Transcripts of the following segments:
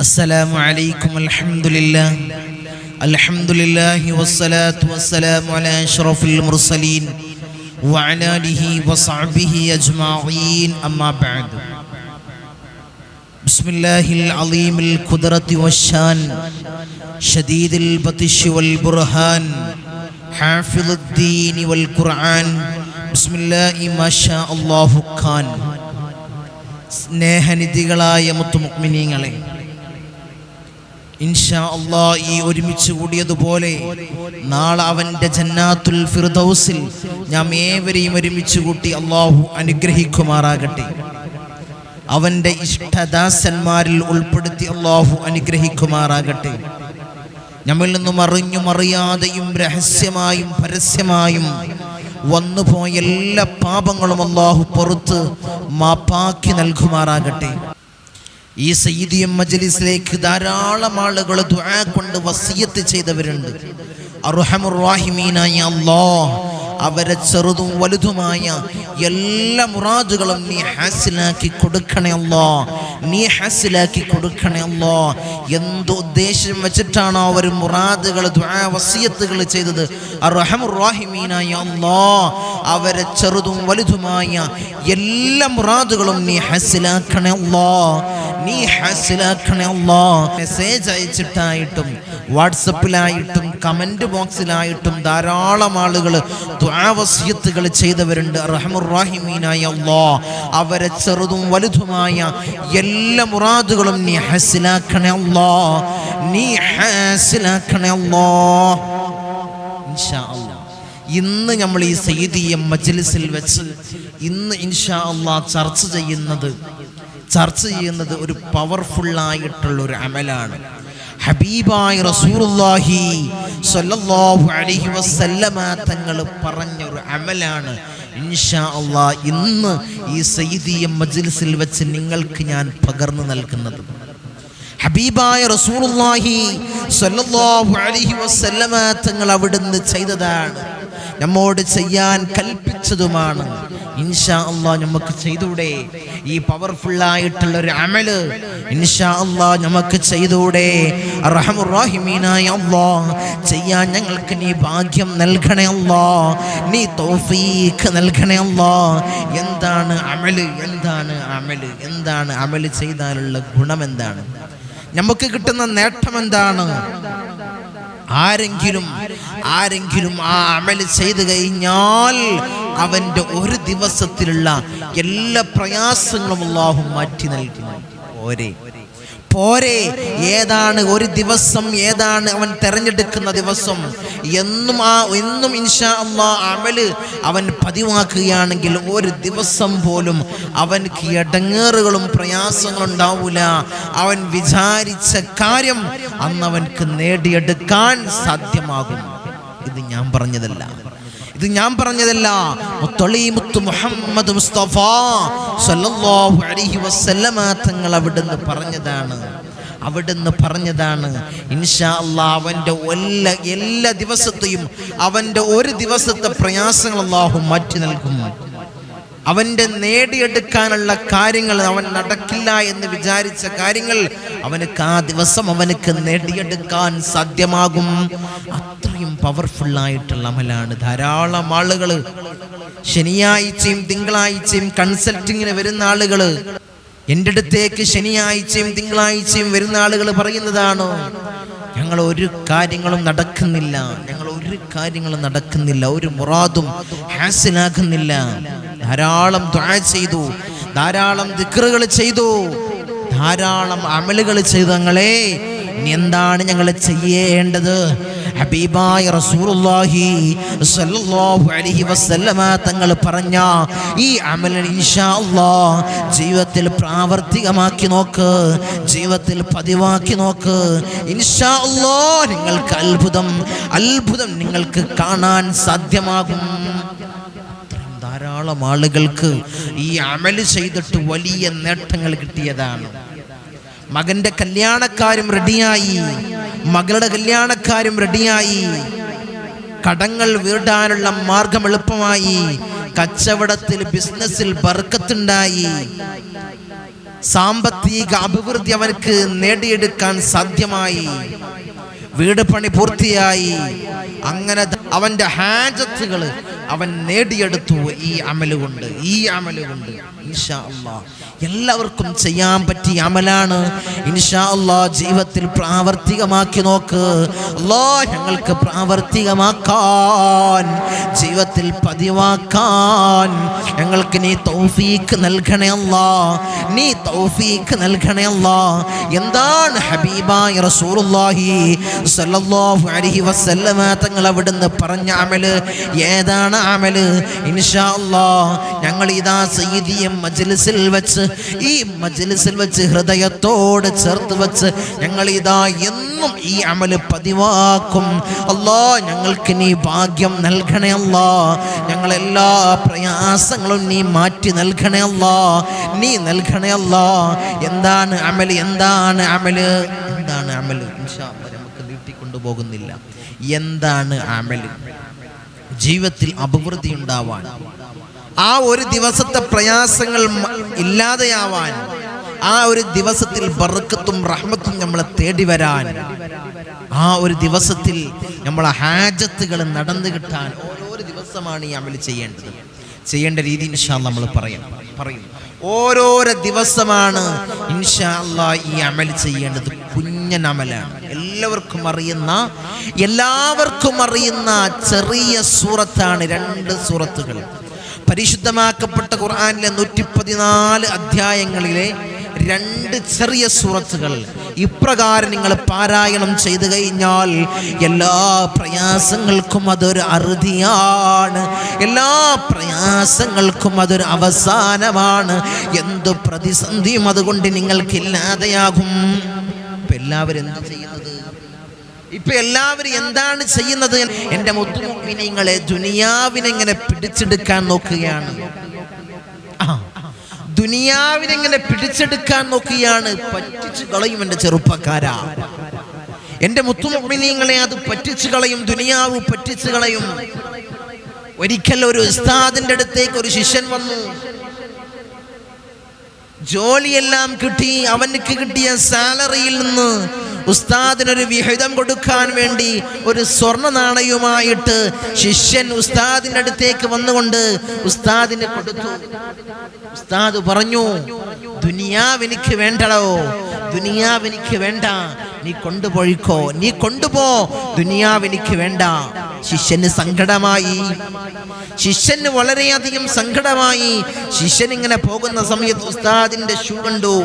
السلام عليكم الحمد لله الحمد لله والصلاة والسلام على أشرف المرسلين وعلى آله وصحبه أجمعين أما بعد. بسم الله العظيم القدرة والشان شديد البطش والبرهان حافظ الدين والقرآن ബിസ്മില്ലാഹി മാഷാ അല്ലാഹു സ്നേഹനിധികളായ മുത്തുമുക്മിനീങ്ങളെ ഇൻഷാ അള്ളാ ഈ ഒരുമിച്ച് കൂടിയതുപോലെ നാളെ അവന്റെ ജന്നാത്തുൽ ഫിർദൗസിൽ ഞാൻ ഏവരെയും ഒരുമിച്ച് കൂട്ടി അള്ളാഹു അനുഗ്രഹിക്കുമാറാകട്ടെ. അവന്റെ ഇഷ്ടദാസന്മാരിൽ ഉൾപ്പെടുത്തി അള്ളാഹു അനുഗ്രഹിക്കുമാറാകട്ടെ. നമ്മിൽ നിന്നും അറിഞ്ഞും അറിയാതെയും രഹസ്യമായും പരസ്യമായും വന്നുപോയ എല്ലാ പാപങ്ങളും അള്ളാഹു പുറത്ത് മാപ്പാക്കി നൽകുമാറാകട്ടെ. ഈ സയ്യിദിയം മജലിസിലേക്ക് ധാരാളം ആളുകൾ കൊണ്ട് വസിയത്ത് ചെയ്തവരുണ്ട്. അറുഹമുറാഹിമീനായി അല്ലാഹ് അവരെ ചെറുതും വലുതുമായ എല്ലാ മുറാദുകളും നീ ഹാസിലാക്കി കൊടുക്കണേ അല്ലോ. നീ ഹാസിലാക്കി കൊടുക്കണേ അല്ലോ. എന്ത് ഉദ്ദേശം വെച്ചിട്ടാണോ അവർ മുറാദുകൾ വസിയത്തുകൾ ചെയ്തത്? അവരെ ചെറുതും വലുതുമായ എല്ലാ മുറാദുകളും നീ ഹാസിലാക്കണയല്ലോ നീ ഹാസിലാക്കണയല്ലോ മെസ്സേജ് അയച്ചിട്ടായിട്ടും വാട്സപ്പിലായിട്ടും കമന്റ് ബോക്സിലായിട്ടും ധാരാളം ആളുകൾ ദ്വാവസ്യത്തുകൾ ചെയ്തവരുണ്ട്. റഹമുറാഹിമീനായ അള്ളാ. അവരെ ചെറുതും വലുതുമായ എല്ലാ മുറാദുകളും നീ ഹസിലാക്കണേ അള്ളാ. നീ ഹസിലാക്കണേ അള്ളാ. ഇൻഷാ അല്ലാ ഇന്ന് നമ്മൾ ഈ സയ്യിദിയ മജ്ലിസിൽ വെച്ച് ഇന്ന് ഇൻഷാ അള്ളാ ചർച്ച ചെയ്യുന്നത് ചർച്ച ചെയ്യുന്നത് ഒരു പവർഫുൾ ആയിട്ടുള്ള ഒരു അമലാണ്. ഹബീബായ റസൂറുല്ലാഹി സല്ലല്ലാഹു അലൈഹി വസല്ലമ തങ്ങൾ പറഞ്ഞ ഒരു അമലാണ്. ഇൻഷാ അള്ളാ ഇന്ന് ഈ സയ്യിദിയ മജ്ലിസിൽ വെച്ച് നിങ്ങൾക്ക് ഞാൻ പകർന്നു നൽകുന്നത്. ഹബീബായ റസൂറുല്ലാഹി സല്ലല്ലാഹു അലൈഹി വസല്ലമ തങ്ങൾ അവിടുന്ന് ചെയ്തതാണ്. നമ്മോട് ചെയ്യാൻ കൽപ്പിച്ചതുമാണ്. ഇൻഷാ അള്ളാ നമുക്ക് ചെയ്തൂടെ. ഈ പവർഫുൾ ആയിട്ടുള്ള ഒരു അമൽ ഇൻഷാ അള്ളാ നമുക്ക് ചെയ്തൂടെ. റഹമുറാഹിമീനായ അള്ളാ ചെയ്യാൻ ഞങ്ങൾക്ക് നീ ഭാഗ്യം നൽകണേ അള്ളാ നീ തോഫീക്ക് നൽകണേ അള്ളാ എന്താണ് അമൽ? എന്താണ് അമൽ? എന്താണ് അമൽ ചെയ്താലുള്ള ഗുണം എന്താണ്? നമുക്ക് കിട്ടുന്ന നേട്ടം എന്താണ്? ആരെങ്കിലും ആരെങ്കിലും ആ അമൽ ചെയ്തു കഴിഞ്ഞാൽ അവന്റെ ഒരു ദിവസത്തിലുള്ള എല്ലാ പ്രയാസങ്ങളും അള്ളാഹു മാറ്റി നൽകി. ഓരേ. പോരെ. ഏതാണ് ഒരു ദിവസം ഏതാണ് അവൻ തെരഞ്ഞെടുക്കുന്ന ദിവസം? എന്നും ആ എന്നും ഇൻഷാ അള്ളാ അമൽ അവൻ പതിവാക്കുകയാണെങ്കിൽ ഒരു ദിവസം പോലും അവൻക്ക് ഇടങ്ങേറുകളും പ്രയാസങ്ങളും ഉണ്ടാവൂല. അവൻ വിചാരിച്ച കാര്യം അന്ന് അവൻക്ക് നേടിയെടുക്കാൻ സാധ്യമാകും. ഇത് ഞാൻ പറഞ്ഞതല്ല. ഇത് ഞാൻ പറഞ്ഞതല്ല. മുത്തൊളീമുത്ത് മുഹമ്മദ് മുസ്തഫ സല്ലല്ലാഹു അലൈഹി വസല്ലമ തങ്ങൾ അവിടുന്ന് പറഞ്ഞതാണ്. അവിടുന്ന് പറഞ്ഞതാണ്. ഇൻഷാ അല്ലാ അവന്റെ എല്ലാ എല്ലാ ദിവസത്തെയും അവന്റെ ഒരു ദിവസത്തെ പ്രയാസങ്ങൾ അള്ളാഹു മാറ്റി നൽകും. അവന്റെ നേടിയെടുക്കാനുള്ള കാര്യങ്ങൾ അവൻ നടക്കില്ല എന്ന് വിചാരിച്ച കാര്യങ്ങൾ അവനക്ക് ആ ദിവസം അവനക്ക് നേടിയെടുക്കാൻ സാധ്യമാകും. അത്രയും പവർഫുൾ ആയിട്ടുള്ള അമലാണ്. ധാരാളം ആളുകൾ ശനിയാഴ്ചയും തിങ്കളാഴ്ചയും കൺസൾട്ടിങ്ങിന് വരുന്ന ആളുകൾ എന്റെ അടുത്തേക്ക് ശനിയാഴ്ചയും തിങ്കളാഴ്ചയും വരുന്ന ആളുകൾ പറയുന്നതാണ് ഞങ്ങൾ ഒരു കാര്യങ്ങളും നടക്കുന്നില്ല. ഞങ്ങൾ ഒരു കാര്യങ്ങളും നടക്കുന്നില്ല ഒരു മുറാദും ഹാസിലാകുന്നില്ല. ധാരാളം ദ്വാ ചെയ്തു ധാരാളം ദിക്റുകൾ ചെയ്തു ധാരാളം അമലുകൾ ചെയ്തു. ഞങ്ങളെ എന്താണ് ഞങ്ങൾ ചെയ്യേണ്ടത്? ഹബീബായ റസൂലുള്ളാഹി സല്ലല്ലാഹു അലൈഹി വസല്ലമ തങ്ങൾ പറഞ്ഞ ഈ അമലൻ ഇൻഷാ അല്ലാഹ് ജീവിതത്തിൽ പ്രാവർത്തികമാക്കി നോക്ക് ജീവിതത്തിൽ പതിവാക്കി നോക്ക്. ഇൻഷാ അല്ലാഹ് നിങ്ങൾക്ക് അത്ഭുതം അത്ഭുതം നിങ്ങൾക്ക് കാണാൻ സാധ്യമാകും. ധാരാളം ആളുകൾക്ക് ഈ അമൽ ചെയ്തിട്ട് വലിയ നേട്ടങ്ങൾ കിട്ടിയതാണ്. മകന്റെ കല്യാണക്കാരും റെഡിയായി മകളുടെ കല്യാണക്കാരും റെഡിയായി കടങ്ങൾ വീട്ടാനുള്ള മാർഗം എളുപ്പമായി. കച്ചവടത്തിൽ ബിസിനസ്സിൽ ബർക്കത്തുണ്ടായി. സാമ്പത്തിക അഭിവൃദ്ധി അവർക്ക് നേടിയെടുക്കാൻ സാധ്യമായി. വീട് പണി പൂർത്തിയായി. അങ്ങനെ അവന്റെ ഹാജത്തുകൾ അവൻ നേടിയെടുത്തു ഈ അമലുകൊണ്ട് ഈ അമലുകൊണ്ട്. ഇൻഷാ അള്ളാ എല്ലാവർക്കും ചെയ്യാൻ പറ്റിയ അമലാണ്. ഇൻഷാ അള്ളാ ജീവിതത്തിൽ പ്രാവർത്തികമാക്കി നോക്ക്. അല്ലാ ഞങ്ങൾക്ക് പ്രാവർത്തികമാക്കാൻ ജീവിതത്തിൽ പതിവാക്കാൻ ഞങ്ങൾക്ക് നീ തൗഫീക്ക് നൽകണേ നീ തൗഫീക്ക് നൽകണേ എന്താണ് ഹബീബായി റസൂലുള്ളാഹി സല്ലല്ലാഹു അലൈഹി വസല്ലമ തങ്ങൾ അവിടുന്ന് പറഞ്ഞ അമൽ ഏതാണ് അമൽ? ഇൻഷാ ഞങ്ങൾ ഇതാ സീതിയും മജ്ലിസിൽ വെച്ച് ഈ മജ്ലിസിൽ വെച്ച് ഹൃദയത്തോട് ചേർത്ത് വെച്ച് ഞങ്ങൾ ഇതാ എന്നും ഈ അമൽ പതിവാക്കും. അല്ലാ ഞങ്ങൾക്ക് നീ ഭാഗ്യം നൽകണേ അല്ലാ. ഞങ്ങളെല്ലാ പ്രയാസങ്ങളും നീ മാറ്റി നൽകണേ അല്ലാ. നീ നൽകണേ അല്ലാ. എന്താണ് അമൽ? എന്താണ് അമൽ? എന്താണ് അമൽ? ഇൻഷാ നീട്ടിക്കൊണ്ടു നമുക്ക് നീട്ടിക്കൊണ്ടുപോകുന്നില്ല എന്താണ് അമൽ ജീവിതത്തിൽ അഭിവൃദ്ധി ഉണ്ടാവാൻ. ആ ഒരു ദിവസത്തെ പ്രയാസങ്ങൾ ഇല്ലാതെയാവാൻ ആ ഒരു ദിവസത്തിൽ ബർക്കത്തും റഹ്മത്തും നമ്മളെ തേടി വരാൻ ആ ഒരു ദിവസത്തിൽ നമ്മളെ ഹാജത്തുകൾ നടന്നു കിട്ടാൻ ഓരോ ദിവസമാണ് ഈ അമൽ ചെയ്യേണ്ടത്. ചെയ്യേണ്ട രീതി ഇൻഷാ നമ്മൾ പറയാം. പറയും. ഓരോരോ ദിവസമാണ് ഇൻഷാ ഈ അമൽ ചെയ്യേണ്ടത്. കുഞ്ഞൻ അമലാണ് എല്ലാവർക്കും അറിയുന്ന എല്ലാവർക്കും അറിയുന്ന ചെറിയ സൂറത്താണ് രണ്ട് സൂറത്തുകൾ. പരിശുദ്ധമാക്കപ്പെട്ട ഖുർആാനിലെ നൂറ്റി പതിനാല് അധ്യായങ്ങളിലെ രണ്ട് ചെറിയ സൂറത്തുകൾ. ഇപ്രകാരം നിങ്ങൾ പാരായണം ചെയ്തു കഴിഞ്ഞാൽ എല്ലാ പ്രയാസങ്ങൾക്കും അതൊരു അറുതിയാണ്. എല്ലാ പ്രയാസങ്ങൾക്കും അതൊരു അവസാനമാണ്. എന്തു പ്രതിസന്ധിയും അതുകൊണ്ട് നിങ്ങൾക്കില്ലാതെയാകും. എല്ലാവരും എന്താ ചെയ്യുന്നത്? ഇപ്പൊ എല്ലാവരും എന്താണ് ചെയ്യുന്നത്? എന്റെ ദുനിയാവിനെ ദുനിയാവിനെങ്ങനെ പിടിച്ചെടുക്കാൻ നോക്കുകയാണ്? ആ, ദുനിയാവിനെങ്ങനെ പിടിച്ചെടുക്കാൻ നോക്കുകയാണ്? പറ്റിച്ചു കളയും എന്റെ ചെറുപ്പക്കാരാ. എന്റെ മുത്തുമുഖിനിങ്ങളെ അത് പറ്റിച്ചു കളയും ദുനിയാവ് പറ്റിച്ചു കളയും. ഒരിക്കൽ ഒരു ഉസ്താദിന്റെ അടുത്തേക്ക് ഒരു ശിഷ്യൻ വന്നു. ജോലിയെല്ലാം കിട്ടി അവനക്ക് കിട്ടിയ സാലറിയിൽ നിന്ന് ഉസ്താദിനൊരു വിഹിതം കൊടുക്കാൻ വേണ്ടി ഒരു സ്വർണ നാണയവുമായിട്ട് ശിഷ്യൻ ഉസ്താദിന്റെ അടുത്തേക്ക് വന്നുകൊണ്ട് ഉസ്താദിന് കൊടുത്തു. ഉസ്താദ് പറഞ്ഞു ദുനിയാവ് എനിക്ക് വേണ്ടടോ ദുനിയാവ് എനിക്ക് വേണ്ട. നീ കൊണ്ടുപോയിക്കോ നീ കൊണ്ടുപോ ദുനിയാവ് എനിക്ക് വേണ്ട. ശിഷ്യന് സങ്കടമായി. ശിഷ്യന് വളരെയധികം സങ്കടമായി. ശിഷ്യൻ ഇങ്ങനെ പോകുന്ന സമയത്ത് ഉസ്താദിന്റെ ഷൂ കണ്ടു.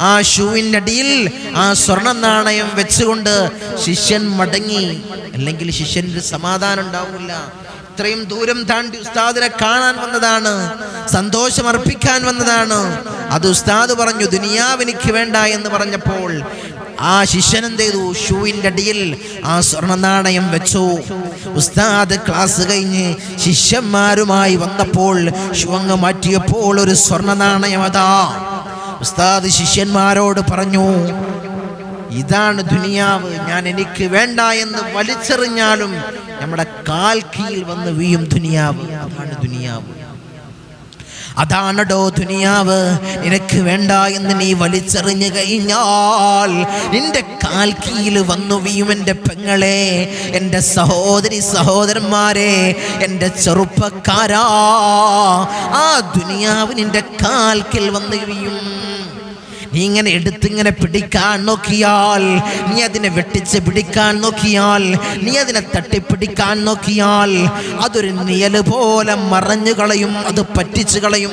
ആ ഷൂവിന്റെ അടിയിൽ ആ സ്വർണ നാണയം വെച്ചുകൊണ്ട് ശിഷ്യൻ മടങ്ങി. അല്ലെങ്കിൽ ശിഷ്യന്റെ സമാധാനം ഉണ്ടാവില്ല. ഇത്രയും ദൂരം താണ്ടി ഉസ്താദിനെ കാണാൻ വന്നതാണ്. സന്തോഷം അർപ്പിക്കാൻ വന്നതാണ്. അത് ഉസ്താദ് പറഞ്ഞു ദുനിയാവ് എനിക്ക് വേണ്ട എന്ന് പറഞ്ഞപ്പോൾ ആ ശിഷ്യൻ എന്ത് ചെയ്തു? ഷൂവിന്റെ അടിയിൽ ആ സ്വർണ നാണയം വെച്ചു. ഉസ്താദ് ക്ലാസ് കഴിഞ്ഞ് ശിഷ്യന്മാരുമായി വന്നപ്പോൾ ഷൂ അങ്ങ് മാറ്റിയപ്പോൾ ഒരു സ്വർണ നാണയം അതാ. ഉസ്താദ് ശിഷ്യന്മാരോട് പറഞ്ഞു ഇതാണ് ദുനിയാവ്. ഞാൻ എനിക്ക് വേണ്ട എന്ന് വലിച്ചെറിഞ്ഞാലും നമ്മുടെ കാൽ കീഴിൽ വന്ന് വീയും ദുനിയാവ്. അതാണ് ദുനിയാവ്. അതാണടോ ദുനിയാവ്. നിനക്ക് വേണ്ട എന്ന് നീ വലിച്ചെറിഞ്ഞു കഴിഞ്ഞാൽ നിന്റെ കാൽ കീഴിൽ വന്നു വീയും എന്റെ പെങ്ങളെ എന്റെ സഹോദരി സഹോദരന്മാരെ എന്റെ ചെറുപ്പക്കാരാ. ആ ദുനിയാവ് നിന്റെ കാൽക്കിൽ വന്ന് വീയും ഇങ്ങനെ എടുത്തിങ്ങനെ പിടിക്കാൻ നോക്കിയാൽ നീ അതിനെ വെട്ടിച്ച് പിടിക്കാൻ നോക്കിയാൽ നീ അതിനെ തട്ടിപ്പിടിക്കാൻ നോക്കിയാൽ അതൊരു നിയൽ പോലെ മറഞ്ഞു കളയും അത് പറ്റിച്ചു കളയും.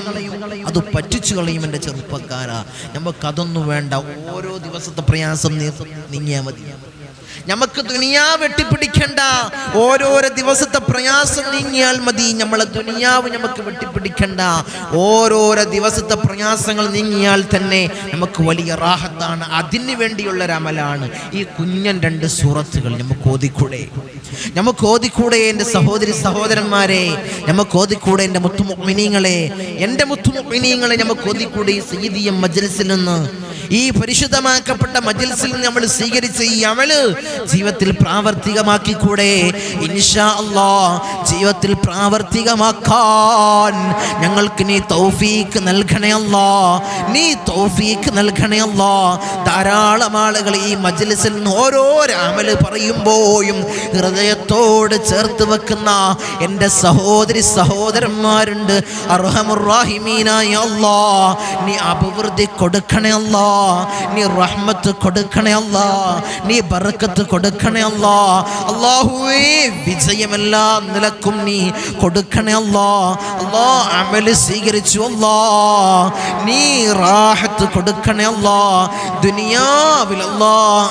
അത് പറ്റിച്ചു കളയും എന്റെ ചെറുപ്പക്കാരാ. നമുക്കതൊന്നും വേണ്ട. ഓരോ ദിവസത്തെ പ്രയാസം നീങ്ങിയാൽ മതി. നമുക്ക് ദുനിയാ വെട്ടിപ്പിടിക്കണ്ട. ഓരോരോ ദിവസത്തെ പ്രയാസം നീങ്ങിയാൽ മതി. നമ്മളെ ദുനിയാവ് നമുക്ക് വെട്ടിപ്പിടിക്കണ്ട. ഓരോരോ ദിവസത്തെ പ്രയാസങ്ങൾ നീങ്ങിയാൽ തന്നെ നമുക്ക് വലിയ റാഹത്താണ്. അതിന് വേണ്ടിയുള്ള രമലാണ് ഈ കുഞ്ഞൻ രണ്ട് സൂറത്തുകൾ നമുക്ക് ഓതിക്കൂടെ. നമുക്ക് ഓതിക്കൂടെ എന്റെ സഹോദരി സഹോദരന്മാരെ. നമുക്ക് ഓതിക്കൂടെ എന്റെ മുത്തുമുഗ്മിനീങ്ങളെ എന്റെ മുത്തുമുഗ്മിനീങ്ങളെ നമുക്ക് ഓതിക്കൂടെ ഈ സീതിയം മജ്ലിസിൽ നിന്ന്. ഈ പരിശുദ്ധമാക്കപ്പെട്ട മജിൽസിൽ നമ്മൾ സ്വീകരിച്ച ഈ അമൽ ജീവിതത്തിൽ പ്രാവർത്തികമാക്കിക്കൂടെ? ഇൻഷാ ജീവിതത്തിൽ പ്രാവർത്തികമാക്കാൻ ഞങ്ങൾക്ക് നീ തൗഫീക്ക് നൽകണേ നീ തൗഫീക്ക് നൽകണേ ധാരാളം ആളുകൾ ഈ മജിൽസിൽ നിന്ന് ഓരോ അമൽ പറയുമ്പോഴും ഹൃദയത്തോട് ചേർത്ത് വെക്കുന്ന എന്റെ സഹോദരി സഹോദരന്മാരുണ്ട്. അർഹമുറാഹിമീനായ അല്ലാ നീ അഭിവൃദ്ധി കൊടുക്കണേ നീ റഹ്മത്ത് കൊടുക്കണേ അല്ല നീ ബർക്കത്ത് കൊടുക്കണേ അല്ല അള്ളാഹുവേ വിജയമെല്ലാം നിലക്കും നീ കൊടുക്കണേ അല്ല അല്ലാ അമൽ സ്വീകരിച്ചു അല്ലാ നീ റാഹത്ത് കൊടുക്കണേ അല്ലാ ദുനിയാവിൽ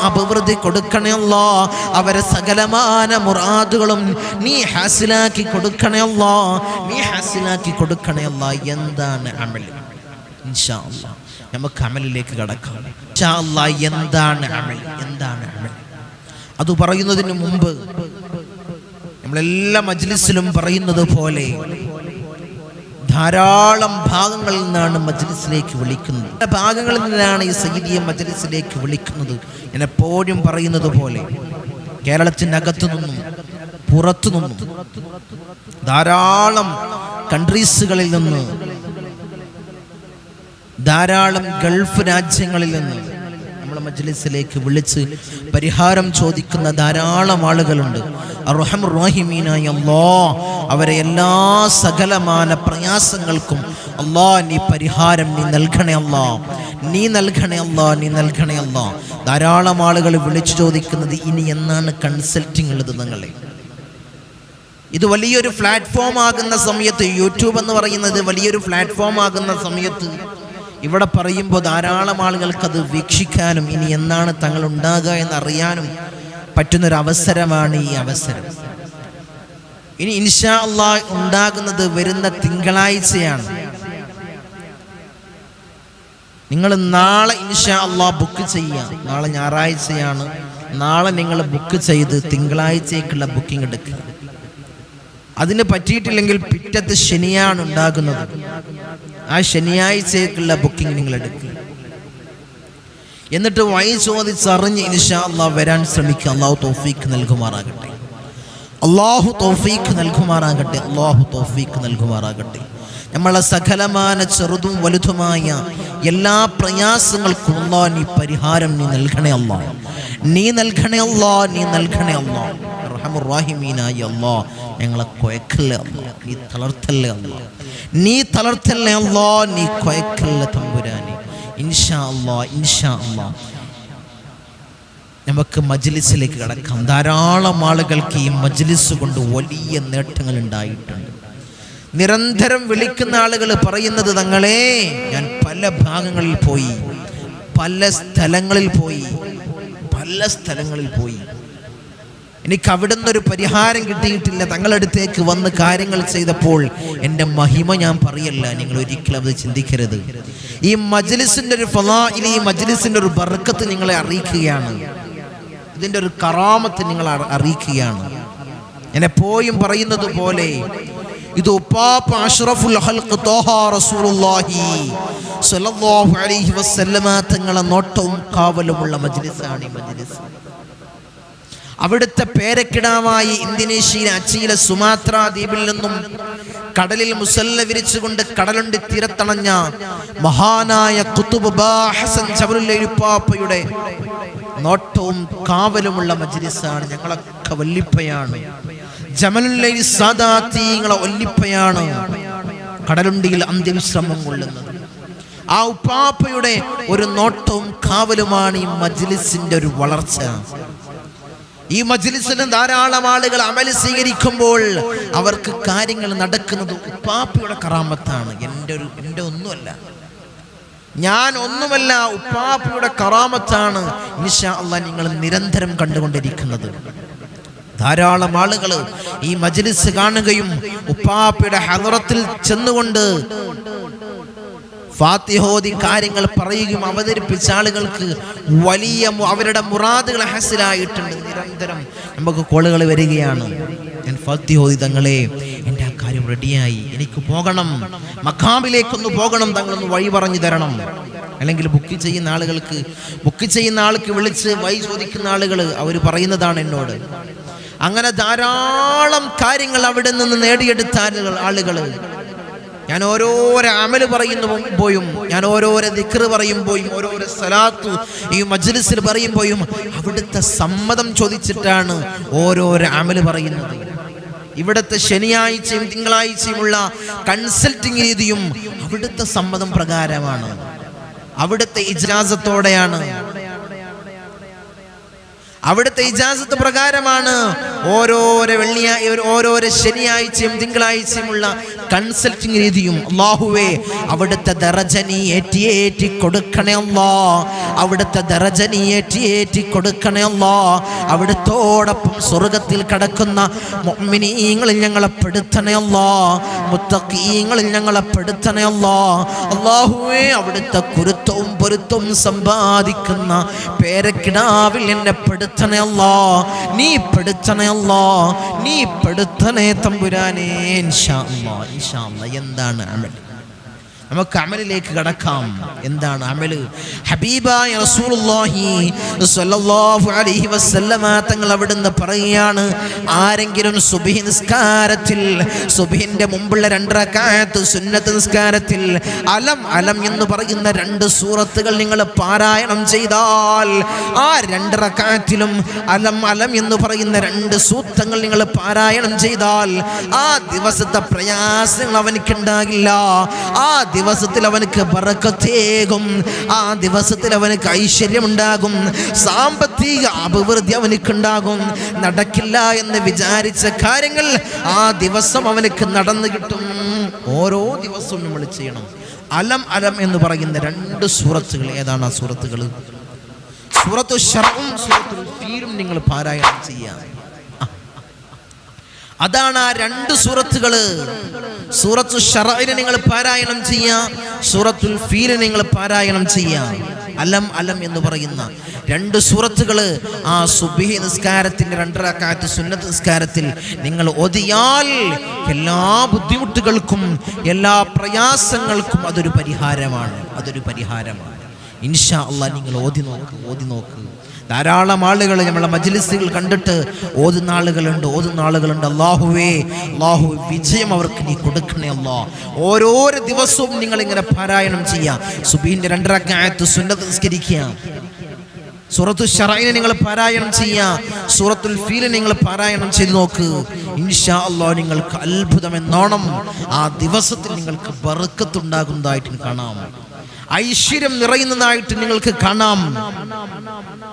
അഭിവൃദ്ധി കൊടുക്കണേ അല്ലാ അവരെ സകലമാന മുറാദുകളും നീ ഹാസിലാക്കി കൊടുക്കണേ അല്ലാ നീ ഹാസിലാക്കി കൊടുക്കണേ അല്ലാ എന്താണ് അമൽ ഇൻഷാ അല്ലാ നമുക്ക് അമലിലേക്ക് കടക്കാം. എന്താണ് അമൽ? എന്താണ് അമൽ? അത് പറയുന്നതിന് മുമ്പ് നമ്മളെല്ലാ മജ്ലിസിലും പറയുന്നത് പോലെ ധാരാളം ഭാഗങ്ങളിൽ നിന്നാണ് മജ്ലിസിലേക്ക് വിളിക്കുന്നത്. ഭാഗങ്ങളിൽ നിന്നാണ് ഈ സയ്യിദിയ മജ്ലിസിലേക്ക് വിളിക്കുന്നത്. ഞാൻ എപ്പോഴും പറയുന്നത് പോലെ കേരളത്തിനകത്തു നിന്നും പുറത്തു നിന്നും ധാരാളം കൺട്രീസുകളിൽ നിന്ന് ധാരാളം ഗൾഫ് രാജ്യങ്ങളിൽ നിന്ന് നമ്മളെ മജ്ലിസിലേക്ക് വിളിച്ച് പരിഹാരം ചോദിക്കുന്ന ധാരാളം ആളുകളുണ്ട്. അവരെ എല്ലാ സകലമാന പ്രയാസങ്ങൾക്കും അള്ളാ നീ പരിഹാരം നീ നൽകണേ അല്ലാ നീ നൽകണേ അല്ലാ നീ നൽകണേ അല്ലാ ധാരാളം ആളുകൾ വിളിച്ചു ചോദിക്കുന്നത് ഇനി എന്നാണ് കൺസൾട്ടിങ് ഉള്ളത് നിങ്ങളെ? ഇത് വലിയൊരു പ്ലാറ്റ്ഫോം ആകുന്ന സമയത്ത് യൂട്യൂബ് എന്ന് പറയുന്നത് വലിയൊരു പ്ലാറ്റ്ഫോം ആകുന്ന സമയത്ത് ഇവിടെ പറയുമ്പോൾ ധാരാളം ആളുകൾക്ക് അത് വീക്ഷിക്കാനും ഇനി എന്നാണ് തങ്ങൾ ഉണ്ടാകുക എന്നറിയാനും പറ്റുന്നൊരു അവസരമാണ് ഈ അവസരം. ഇനി ഇൻഷാ അള്ളാ ഉണ്ടാകുന്നത് വരുന്ന തിങ്കളാഴ്ചയാണ്. നിങ്ങൾ നാളെ ഇൻഷാ അള്ളാ ബുക്ക് ചെയ്യാം. നാളെ ഞായറാഴ്ചയാണ്. നാളെ നിങ്ങൾ ബുക്ക് ചെയ്ത് തിങ്കളാഴ്ചയ്ക്കുള്ള ബുക്കിംഗ് എടുക്കുക. അതിന് പറ്റിയിട്ടില്ലെങ്കിൽ പിറ്റത്ത് ശനിയാണ് ഉണ്ടാകുന്നത്. ആ ശനിയാഴ്ചയ്ക്കുള്ള ബുക്കിംഗ് നിങ്ങൾ എടുക്കുക എന്നിട്ട് വഴി ചോദിച്ചറിഞ്ഞ് ഇൻഷാ അള്ളാഹ് വരാൻ ശ്രമിക്കുക അള്ളാഹു തോഫീക്ക് നൽകുമാറാകട്ടെ. അള്ളാഹു തോഫീക്ക് നൽകുമാറാകട്ടെ. അള്ളാഹു തോഫീക്ക് നൽകുമാറാകട്ടെ. നമ്മളെ സകലമാന ചെറുതും വലുതുമായ എല്ലാ പ്രയാസങ്ങൾക്കും അല്ലാ നീ പരിഹാരം നീ നൽകണേ അല്ലാ നീ നൽകണേ അല്ലാ നീ നൽകണേ അല്ലാ റഹമുറാഹിമീനായ അല്ലാ ഞങ്ങളെ കൊയക്കല്ലേ അല്ലാഹ് നീ തളർത്തല്ലേ അല്ലാഹ് നീ തളർത്തല്ലേ അല്ലാ നീ കൊയക്കല്ലേ തമ്പുരാനെ. ഇൻഷാ അല്ലാ ഇൻഷാ അല്ലാ നമുക്ക് മജ്ലിസിലേക്ക് കടക്കാം. ധാരാളം ആളുകൾക്ക് ഈ മജ്ലിസ് കൊണ്ട് വലിയ നേട്ടങ്ങൾ ഉണ്ടായിട്ടുണ്ട്. നിരന്തരം വിളിക്കുന്ന ആളുകൾ പറയുന്നത് തങ്ങളെ ഞാൻ പല ഭാഗങ്ങളിൽ പോയി പല സ്ഥലങ്ങളിൽ പോയി പല സ്ഥലങ്ങളിൽ പോയി. എനിക്ക് അവിടെ നിന്നൊരു പരിഹാരം കിട്ടിയിട്ടില്ല. തങ്ങളടുത്തേക്ക് വന്ന് കാര്യങ്ങൾ ചെയ്തപ്പോൾ എന്റെ മഹിമ ഞാൻ പറയല്ല നിങ്ങൾ ഒരിക്കലും അത് ചിന്തിക്കരുത്. ഈ മജ്ലിസിന്റെ ഒരു ഫലായിൽ ഈ മജ്ലിസിന്റെ ഒരു ബർക്കത്ത് നിങ്ങളെ അറിയിക്കുകയാണ്. ഇതിന്റെ ഒരു കറാമത്ത് നിങ്ങൾ അറിയിക്കുകയാണ്. ഞാൻ എപ്പോഴും പറയുന്നത് പോലെ ഇത് ഉപ്പാപ്പ അഷ്റഫുൽ ഹൽഖ് തോഹ റസൂലുള്ളാഹി സ്വല്ലല്ലാഹു അലൈഹി വസല്ലമ തങ്ങളെ നോട്ടവും കാവലുമുള്ള മജ്ലിസാണ് ഈ മജ്ലിസ്. അവിടുത്തെ പേരക്കിടാവായി ഇന്തോനേഷ്യയിലെ അച്ചിയിലെ സുമാത്ര ദ്വീപിൽ നിന്നും കടലിൽ മുസല്ല വിരിച്ചുകൊണ്ട് കടലുണ്ട് തീരത്തണഞ്ഞ മഹാനായ കുത്തുബ് ഹസൻ ജബലുപ്പാപ്പയുടെ നോട്ടവും കാവലുമുള്ള മജ്ലിസാണ് ഞങ്ങളൊക്കെ വല്ലിപ്പയാണ് വല്ലിപ്പയാണ് കടലുണ്ടിയിൽ അന്ത്യവിശ്രമം കൊള്ളുന്നത്. ആ ഉപ്പാപ്പയുടെ ഒരു നോട്ടവും കാവലുമാണ് ഈ മജ്ലിസിന്റെ ഒരു വളർച്ച. ഈ മജ്ലിസിന് ധാരാളം ആളുകൾ അമൽ സ്വീകരിക്കുമ്പോൾ അവർക്ക് കാര്യങ്ങൾ നടക്കുന്നത് ഉപ്പാപ്പയുടെ കറാമത്താണ്. എന്റെ ഒരു എന്റെ ഒന്നുമല്ല. ഞാൻ ഒന്നുമല്ല ഉപ്പാപ്പയുടെ കറാമത്താണ് ഇൻഷാ അള്ള നിങ്ങൾ നിരന്തരം കണ്ടുകൊണ്ടിരിക്കുന്നത്. ധാരാളം ആളുകൾ ഈ മജ്ലിസ് കാണുകയും ഉപ്പാപ്പയുടെ ഹദറത്തിൽ ചെന്നുകൊണ്ട് ഫാത്തിഹോദി കാര്യങ്ങൾ പറയുകയും അവതരിപ്പിച്ച ആളുകൾക്ക് വലിയ അവരുടെ മുറാദുകൾ ഹസിലായിട്ടുണ്ട്. നിരന്തരം നമുക്ക് കോളുകൾ വരികയാണ്. ഞാൻ ഫാത്തിഹോദി തങ്ങളെ എന്റെ ആ കാര്യം റെഡിയായി എനിക്ക് പോകണം. മക്കാമിലേക്കൊന്ന് പോകണം. തങ്ങളൊന്ന് വഴി പറഞ്ഞു തരണം. അല്ലെങ്കിൽ ബുക്ക് ചെയ്യുന്ന ആളുകൾക്ക് ബുക്ക് ചെയ്യുന്ന ആൾക്ക് വിളിച്ച് വഴി ചോദിക്കുന്ന ആളുകൾ അവർ പറയുന്നതാണ് എന്നോട്. അങ്ങനെ ധാരാളം കാര്യങ്ങൾ അവിടെ നിന്ന് നേടിയെടുത്ത ആളുകൾ ഞാൻ ഓരോരോ അമൽ പറയുമ്പോഴും ഞാൻ ഓരോരോ ദിക്റ് പറയുമ്പോഴും ഓരോരോ സലാത്തു ഈ മജ്ലിസിൽ പറയുമ്പോഴും അവിടുത്തെ സമ്മതം ചോദിച്ചിട്ടാണ് ഓരോരോ അമൽ പറയുന്നത്. ഇവിടുത്തെ ശനിയാഴ്ചയും തിങ്കളാഴ്ചയുമുള്ള കൺസൾട്ടിങ് രീതിയും അവിടുത്തെ സമ്മതം പ്രകാരമാണ്. അവിടുത്തെ ഇജാസത്തോടെയാണ് അവിടുത്തെ ഇജാസത്ത് പ്രകാരമാണ് ഓരോരോ വെള്ളിയായി ഓരോരോ ശനിയാഴ്ചയും തിങ്കളാഴ്ചയുമുള്ള കൺസൾട്ടിങ് രീതിയും. അള്ളാഹുവേ അവിടുത്തെ ദറജനി ഏറ്റി ഏറ്റി കൊടുക്കണേ അല്ലോ. അവിടുത്തെ ദറജനി ഏറ്റി ഏറ്റി കൊടുക്കണേ അല്ലോ. അവിടുത്തോടൊപ്പം സ്വർഗത്തിൽ കടക്കുന്ന മൊമ്മിനീങ്ങളിൽ ഞങ്ങളെ പെടുത്തണേ അല്ലോ. മുത്തക്കീങ്ങളിൽ ഞങ്ങളെ പെടുത്തണേ അല്ലോ. അള്ളാഹുവേ അവിടുത്തെ കുരുത്തവും പൊരുത്തവും സമ്പാദിക്കുന്ന പേരക്കിടാവിൽ എന്നെ പെടുത്തണയല്ലോ നീ പെടുത്തണയല്ലോ നീ പെടുത്തണേ തമ്പുരാനേ. എന്താണ് അമൽ? നമുക്ക് അമലിലേക്ക് കടക്കാം. എന്താണ് അമൽ? ഹബീബായ അലൈഹി വസല്ലമ തങ്ങൾ അവിടുന്ന് പറയുകയാണ് ആരെങ്കിലും സുബ്ഹി നിസ്കാരത്തിൽ സുബ്ഹിന്റെ മുമ്പുള്ള രണ്ട് റക്അത്ത് സുന്നത്ത് നിസ്കാരത്തിൽ അലം അലം എന്ന് പറയുന്ന രണ്ട് സൂറത്തുകൾ നിങ്ങൾ പാരായണം ചെയ്താൽ ആ രണ്ട് റക്അത്തിലും അലം അലം എന്ന് പറയുന്ന രണ്ട് സൂത്രങ്ങൾ നിങ്ങൾ പാരായണം ചെയ്താൽ ആ ദിവസത്തെ പ്രയാസങ്ങൾ അവനിക്കുണ്ടാകില്ല. ആ ദിവസത്തിൽ അവനക്ക് ബറക്കത്തേകും. ആ ദിവസത്തിൽ അവനക്ക് ഐശ്വര്യമുണ്ടാകും. സാമ്പത്തിക അഭിവൃദ്ധി അവനക്കുണ്ടാകും. നടക്കില്ല എന്ന് വിചാരിച്ച കാര്യങ്ങൾ ആ ദിവസം അവനക്ക് നടന്നു കിട്ടും. ഓരോ ദിവസവും നമ്മൾ ചെയ്യണം. അലം അലം എന്ന് പറയുന്ന രണ്ട് സൂറത്തുകൾ. ഏതാണ് ആ സൂറത്തുകൾ? സൂറത്തു ഷറവും സൂറത്തു തീരും നിങ്ങൾ പാരായണം ചെയ്യാം അതാണ് ആ രണ്ട് സൂറത്തുകൾ. സൂറത്തു ഷറയിനെ നിങ്ങൾ പാരായണം ചെയ്യാം സൂറത്തുൽ ഫീലിനെ നിങ്ങൾ പാരായണം ചെയ്യാം. അലം അലം എന്ന് പറയുന്ന രണ്ട് സൂറത്തുകൾ ആ സുബിഹി നിസ്കാരത്തിന്റെ രണ്ടരക്കാറ്റ് സുന്നത്ത് നിസ്കാരത്തിൽ നിങ്ങൾ ഒതിയാൽ എല്ലാ ബുദ്ധിമുട്ടുകൾക്കും എല്ലാ പ്രയാസങ്ങൾക്കും അതൊരു പരിഹാരമാണ് അതൊരു പരിഹാരമാണ്. ഇൻഷാ അല്ല നിങ്ങൾ ഓതി നോക്ക് ഓതി നോക്ക്. ധാരാളം ആളുകൾ നമ്മളെ മജ്ലിസുകൾ കണ്ടിട്ട് ഓതുന്ന ആളുകളുണ്ട് ഓതുന്ന ആളുകളുണ്ട്. അള്ളാഹുവേ അള്ളാഹു വിജയം അവർക്ക് നീ കൊടുക്കണേ അല്ലോ. ഓരോരോ ദിവസവും നിങ്ങൾ ഇങ്ങനെ പാരായണം ചെയ്യാം. സുബീന്റെ രണ്ടരക്കായത്ത് സുന്നത്ത് നിസ്കരിക്കുക. സൂറത്തു ഷറൈനെ നിങ്ങൾ പാരായണം ചെയ്യുക സൂറത്തുൽ ഫീൽ നിങ്ങൾ പാരായണം ചെയ്തു നോക്ക്. ഇൻഷാ അള്ളാഹ് നിങ്ങൾക്ക് അത്ഭുതം എന്നോണം ആ ദിവസത്തിൽ നിങ്ങൾക്ക് ബറുക്കത്തുണ്ടാകുന്നതായിട്ട് കാണാം. ഐശ്വര്യം നിറയുന്നതായിട്ട് നിങ്ങൾക്ക് കാണാം.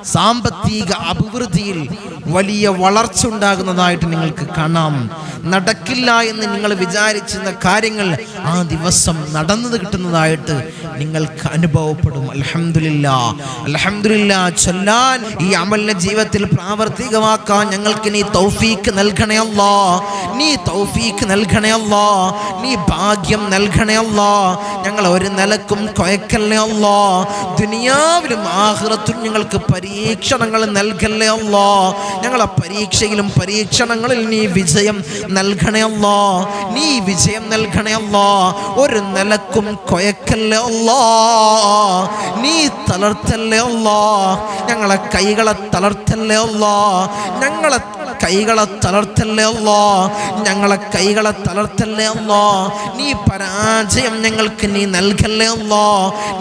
സാമ്പത്തിക അഭിവൃദ്ധിയിൽ വലിയ വളർച്ച ഉണ്ടാകുന്നതായിട്ട് നിങ്ങൾക്ക് കാണാം. നടക്കില്ല എന്ന് നിങ്ങൾ വിചാരിച്ചിരുന്ന കാര്യങ്ങൾ ആ ദിവസം നടന്നു കിട്ടുന്നതായിട്ട് നിങ്ങൾക്ക് അനുഭവപ്പെടും. അലഹമില്ല അലഹമില്ല ചൊല്ലാൻ ഈ അമലിനെ ജീവിതത്തിൽ പ്രാവർത്തികമാക്കാൻ ഞങ്ങൾക്ക് നീ തൗഫീക്ക് നൽകണേ അല്ലാ. നീ തൗഫീക്ക് നൽകണേ അല്ലാ. നീ ഭാഗ്യം നൽകണേ അല്ലാ. ഞങ്ങൾ ഒരു നിലക്കും കൊയക്കല്ലേ അല്ലാ ദുനിയാവിലും ആഹ്റത്തും ഞങ്ങൾക്ക് പരീക്ഷണങ്ങൾ നൽകല്ലേ അല്ലാ ഞങ്ങളെ പരീക്ഷയിലും പരീക്ഷണങ്ങളിൽ നീ വിജയം നൽകണേ അല്ലാ നീ വിജയം നൽകണേ അല്ലാ ഒരു നിലക്കും കൊയക്കല്ലേ അല്ലാ നീ തളർത്തല്ലേ അല്ലാ ഞങ്ങളെ കൈകളെ തളർത്തല്ലേ അല്ലാ ഞങ്ങളെ കൈകളെ തളർത്തല്ലേ അല്ലോ ഞങ്ങളെ കൈകളെ തളർത്തല്ലേ അല്ലോ നീ പരാജയം ഞങ്ങൾക്ക് നീ നൽകല്ലേ അല്ലോ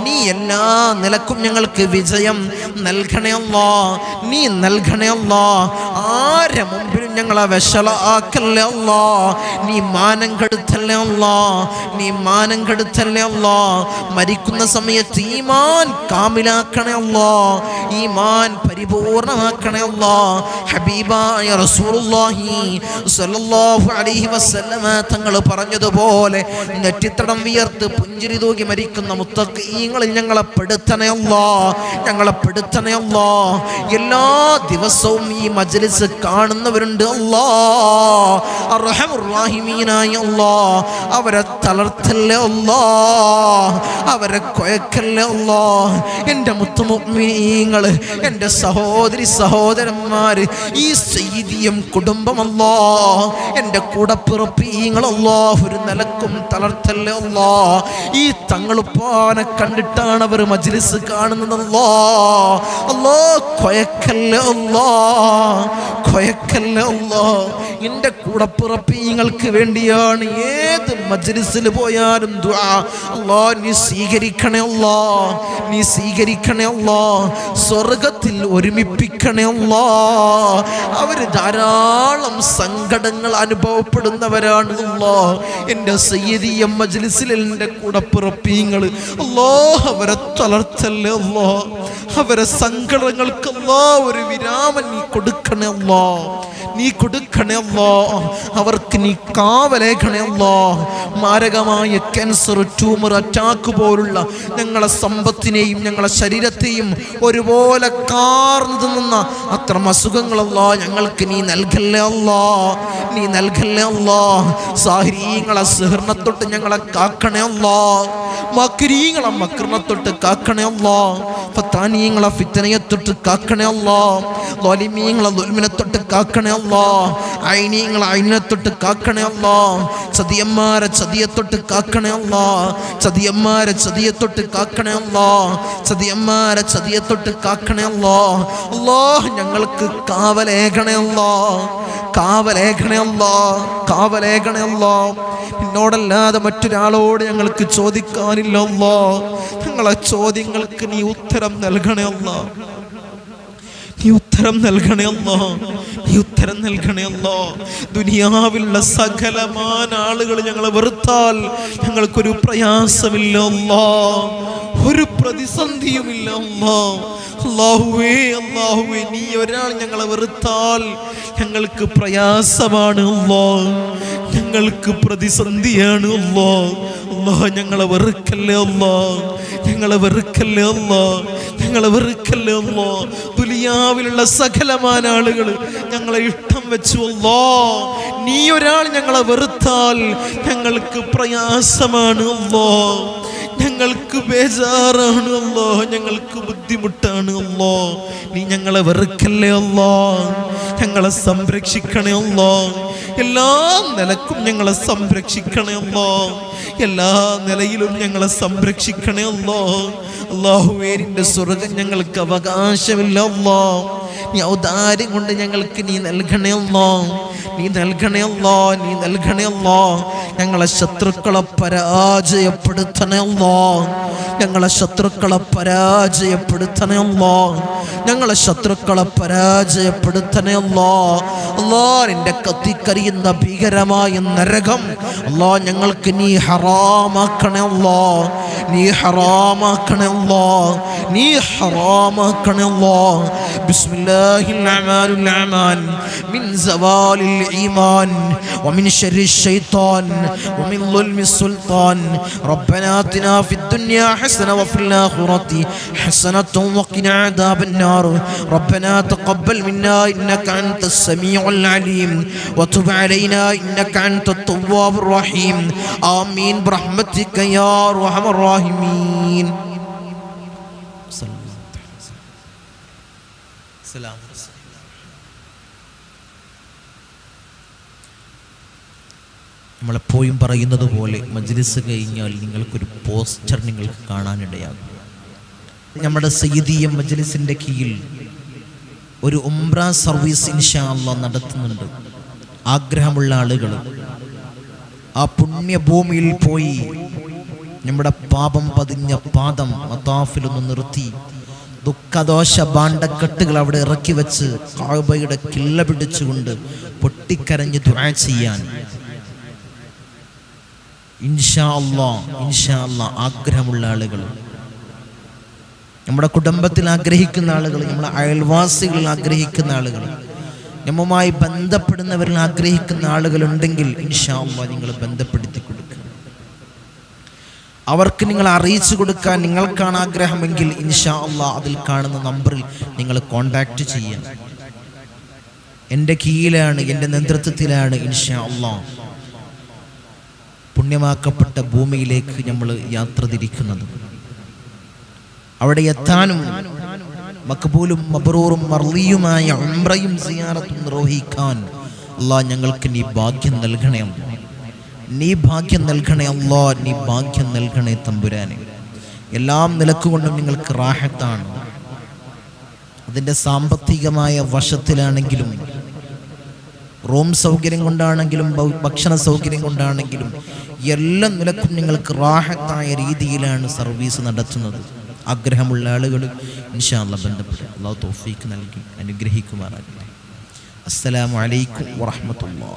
നീ എല്ലാ നിലക്കും ഞങ്ങൾക്ക് വിജയം നൽകണേ അല്ലോ നീ നൽകണേ അല്ലോ ആരെ മുമ്പിലും ഞങ്ങളെ വിശലാക്കല്ലേ അല്ലോ നീ മാനം കെടുത്തല്ലേ അല്ലോ നീ മാനം കെടുത്തല്ലേ അല്ലോ മരിക്കുന്ന സമയത്ത് ഈമാൻ കാമിലാക്കണേ അല്ലോ ഈമാൻ പരിപൂർണമാക്കണേ അല്ലോ ഹബീബായ റസൂലുള്ളാഹി സ്വല്ലല്ലാഹു അലൈഹി വസല്ലമ തങ്ങൾ പറഞ്ഞതുപോലെ നെറ്റിത്തടം വിയർത്ത് പുഞ്ചിരി തൂകി മരിക്കുന്ന മുത്തക്കീങ്ങളിൽ ഞങ്ങളെ പെടുത്തണേ അല്ലാ ഞങ്ങളെ പെടുത്തണേ അല്ലാ എല്ലാ ദിവസവും ഈ മജ്ലിസ് കാണുന്നവരുണ്ട് അല്ലോ. അർഹമുറാഹിമീനായ അല്ലാ. അവരെ തളർത്തല്ലേ അല്ലാ. അവരെ കൊയക്കല്ലേ അല്ലാ. എന്റെ മുത്തുമുമ്മീങ്ങൾ എന്റെ സഹോദരി സഹോദരന്മാർ ഈ സൈദിയം കുടുംബമല്ലോ. എന്റെ കൂടപ്പിറപ്പീങ്ങളല്ലോ ഒരു നിലക്കും തളർത്തല്ലേ അല്ലോ. ഈ തങ്ങളുപ്പാനെ കണ്ടിട്ടാണ് അവർ മജ്ലിസ് കാണുന്നതല്ലോ. അല്ലോ കൊയക്കല്ലേ അല്ലോ. കൊയക്കല്ലേ അല്ലോ. എന്റെ കൂടപ്പിറപ്പീങ്ങൾക്ക് വേണ്ടിയാണ് ഏത് മജ്ലിസിൽ പോയാലും അല്ലോ നീ സ്വീകരിക്കണേ അല്ലോ. നീ സ്വീകരിക്കണേ അല്ലോ. സ്വർഗത്തിൽ ഒരുമിപ്പിക്കണേ അല്ലോ. അവർ ധാരാളം സങ്കടങ്ങൾ അനുഭവപ്പെടുന്നവരാണ് അല്ലോ എന്റെ സയ്യദിയ മജ്ലിസിൽ എന്റെ കൂടെ പിറപ്പീങ്ങൾ. അല്ലോ അവരെ തളർത്തല്ലേ അല്ലോ അവരെ സങ്കടങ്ങൾക്കല്ലോ ഒരു വിരാമം നീ കൊടുക്കണേ അല്ലോ നീ കൊടുക്കണേ അല്ലോ അവർക്ക് നീ കാവലേഖണേ അല്ലോ മാരകമായ ക്യാൻസർ ട്യൂമർ അറ്റാക്ക് പോലുള്ള ഞങ്ങളെ സമ്പത്തിനെയും ഞങ്ങളെ ശരീരത്തെയും ഒരുപോലെ കാർന്നു തിന്നുന്ന അത്തരം അസുഖങ്ങളല്ലോ ഞങ്ങൾക്ക് നീ നൽകല്ലേ അല്ലോ? നീ നൽകല്ലേ അല്ലോ? സാഹരീങ്ങളെ സഹൃണത്തൊട്ട് ഞങ്ങളെ കാക്കണേ അല്ലോ. മക്രീങ്ങളെ മക്രണത്തൊട്ട് കാക്കണേ അല്ലോ. ഫത്താനീങ്ങളെ ഫിത്തനയത്തൊട്ട് കാക്കണേ അല്ലോ. ലോലിമീങ്ങളെ ദുൽമിനെ തൊട്ട് കാക്കണേ അല്ലോ. ഐനീങ്ങളെ ഐനത്തൊട്ട് തൊട്ട് കാക്കണേ അല്ലോ. ചതിയന്മാരെ ചതിയത്തൊട്ട് കാക്കണേ അല്ലോ. ചതിയന്മാരെ ചതിയത്തൊട്ട് കാക്കണേ അല്ലോ. ചതിയന്മാരെ ചതിയത്തൊട്ട് കാക്കണേ അല്ലോ. അല്ലോ ഞങ്ങൾക്ക് കാവലേകണേ അല്ലോ. കാവലേഖണേ അല്ലോ കാവലേഖണേ അല്ലോ എന്നോടല്ലാതെ മറ്റൊരാളോട് ഞങ്ങൾക്ക് ചോദിക്കാനില്ലല്ലോ. ഞങ്ങളെ ചോദ്യങ്ങൾക്ക് നീ ഉത്തരം നൽകണേ അല്ലോ നീ ഉത്തരം നൽകണേ ഈ ഉത്തരം നൽകണേ അല്ലോ. ദുനിയാവിലുള്ള സകലമാന ആളുകൾ ഞങ്ങളെ വെറുത്താൽ ഞങ്ങൾക്കൊരു പ്രയാസമില്ല അല്ലോ. ഒരു പ്രതിസന്ധിയുമില്ല അള്ളാഹുവേ അള്ളാഹുവേ നീ ഒരാൾ ഞങ്ങളെ വെറുത്താൽ ഞങ്ങൾക്ക് പ്രയാസമാണ് അല്ലോ. ഞങ്ങൾക്ക് പ്രതിസന്ധിയാണ് അല്ലോ. അല്ലോ ഞങ്ങളെ വെറുക്കല്ലേ അല്ലോ. ഞങ്ങളെ വെറുക്കല്ലേ അല്ലോ. ഞങ്ങളെ വെറുക്കല്ലേ അല്ലോ. ദുലിയാവിലുള്ള സകലമാന ആളുകൾ ഞങ്ങളെ ഇഷ്ടം വെച്ചു അല്ലോ. നീ ഒരാൾ ഞങ്ങളെ വെറുത്താൽ ഞങ്ങൾക്ക് പ്രയാസമാണ് അല്ലോ. ഞങ്ങൾക്ക് ബേജാറാണ് അല്ലോ ഞങ്ങൾക്ക് ബുദ്ധിമുട്ടാണ് അല്ലോ. നീ ഞങ്ങളെ വെറുക്കല്ലേ അല്ലോ? ഞങ്ങളെ സംരക്ഷിക്കണേ അല്ലോ. എല്ലാ നിലക്കും ഞങ്ങളെ സംരക്ഷിക്കണേ അല്ലോ. എല്ലാ നിലയിലും ഞങ്ങളെ സംരക്ഷിക്കണേ അല്ലോ. അള്ളാഹുവേരിന്റെ സ്വർഗം ഞങ്ങൾക്ക് അവകാശമില്ല അല്ലോ. നീ ഔദാര്യം കൊണ്ട് ഞങ്ങൾക്ക് നീ നൽകണേ അല്ലോ. നീ നൽകണേ അല്ലോ നീ നൽകണേ അല്ലോ. ഞങ്ങളെ ശത്രുക്കളെ പരാജയപ്പെടുത്തണേ അല്ലോ. ഞങ്ങളെ ശത്രുക്കളെ പരാജയപ്പെടുത്തണേ അല്ലോ ഞങ്ങളെ ശത്രുക്കളെ പരാജയപ്പെടുത്തണേ അല്ലോ അല്ലോ നിന്റെ കത്തിക്കരിയുന്ന ഭീകരമായ നരകം അല്ലോ ഞങ്ങൾക്ക് നീ ഹറാമാക്കണേ അല്ലോ നീ ഹറാമാക്കണേ അല്ലോ നീ ഹറാമാക്കണേ അല്ലോ ബിസ്മില്ലാഹിൽ അമാലുൽ അമാൻ മിൻ സവാലിൽ ഈമാൻ ومن شر الشيطان ومن ظلم السلطان ربنا آتنا في الدنيا حسنة وفي الآخرة. حسنة وقنا عذاب النار. ربنا تقبل منا إنك أنت السميع العليم. وتب علينا إنك أنت التواب الرحيم. آمين برحمتك يا أرحم الراحمين. سلام. നമ്മളെപ്പോഴും പറയുന്നത് പോലെ മജ്ലിസ് കഴിഞ്ഞാൽ നിങ്ങൾക്കൊരു പോസ്റ്റർ നിങ്ങൾക്ക് കാണാനിടയാകും. നമ്മുടെ സയ്യിദീയ മജ്ലിസിന്റെ കീഴിൽ ഒരു ഉംറ സർവീസ് ഇൻഷാ അള്ളാ നടത്തുന്നുണ്ട്. ആഗ്രഹമുള്ള ആളുകൾ ആ പുണ്യഭൂമിയിൽ പോയി നമ്മുടെ പാപം പതിഞ്ഞ പാദം മതാഫിലൊന്ന് നിർത്തി ദുഃഖദോഷ ഭാണ്ഡക്കെട്ടുകൾ അവിടെ ഇറക്കി വെച്ച് കാബയുടെ കില്ല പിടിച്ചുകൊണ്ട് പൊട്ടിക്കരഞ്ഞ് ദുആ ചെയ്യാൻ ഇൻഷാ അള്ളാ ഇൻഷാ അല്ലാ ആഗ്രഹമുള്ള ആളുകൾ. നമ്മുടെ കുടുംബത്തിൽ ആഗ്രഹിക്കുന്ന ആളുകൾ നമ്മുടെ അയൽവാസികളിൽ ആഗ്രഹിക്കുന്ന ആളുകൾ നമ്മുമായി ബന്ധപ്പെടുന്നവരിൽ ആഗ്രഹിക്കുന്ന ആളുകളുണ്ടെങ്കിൽ ഇൻഷാ അള്ളാ നിങ്ങൾ ബന്ധപ്പെടുത്തി കൊടുക്കുക. അവർക്ക് നിങ്ങൾ അറിയിച്ചു കൊടുക്കാൻ നിങ്ങൾക്കാണ് ആഗ്രഹമെങ്കിൽ ഇൻഷാ അള്ളാ അതിൽ കാണുന്ന നമ്പറിൽ നിങ്ങൾ കോണ്ടാക്ട് ചെയ്യണം എന്റെ കീഴിലാണ് എന്റെ നേതൃത്വത്തിലാണ് ഇൻഷാ അള്ളാ പുണ്യമാക്കപ്പെട്ട ഭൂമിയിലേക്ക് നമ്മൾ യാത്ര തിരിക്കുന്നത്. അവിടെ എത്താനും മക്ബൂലും മബറൂറും മർലിയുമായ അമ്രയും സിയാറത്തും നിർവഹിക്കാൻ അല്ലാ ഞങ്ങൾക്ക് നീ ഭാഗ്യം നൽകണേ. നീ ഭാഗ്യം നൽകണേ അല്ലാ നീ ഭാഗ്യം നൽകണേ തമ്പുരാനെ. എല്ലാം നിലക്കുകൊണ്ടും നിങ്ങൾക്ക് റാഹത്താണ്. അതിന്റെ സാമ്പത്തികമായ വശത്തിലാണെങ്കിലും റൂം സൗകര്യം കൊണ്ടാണെങ്കിലും ഭക്ഷണ സൗകര്യം കൊണ്ടാണെങ്കിലും എല്ലാ നിലക്കും നിങ്ങൾക്ക് റാഹത്തായ രീതിയിലാണ് സർവീസ് നടത്തുന്നത്. ആഗ്രഹമുള്ള ആളുകൾ ഇൻഷാല്ല ബന്ധപ്പെട്ട് അള്ളാഹു തോഫീക്ക് നൽകി അനുഗ്രഹിക്കുമാറാകട്ടെ. അസ്സലാമു അലൈക്കും വറഹ്മത്തുള്ളാ.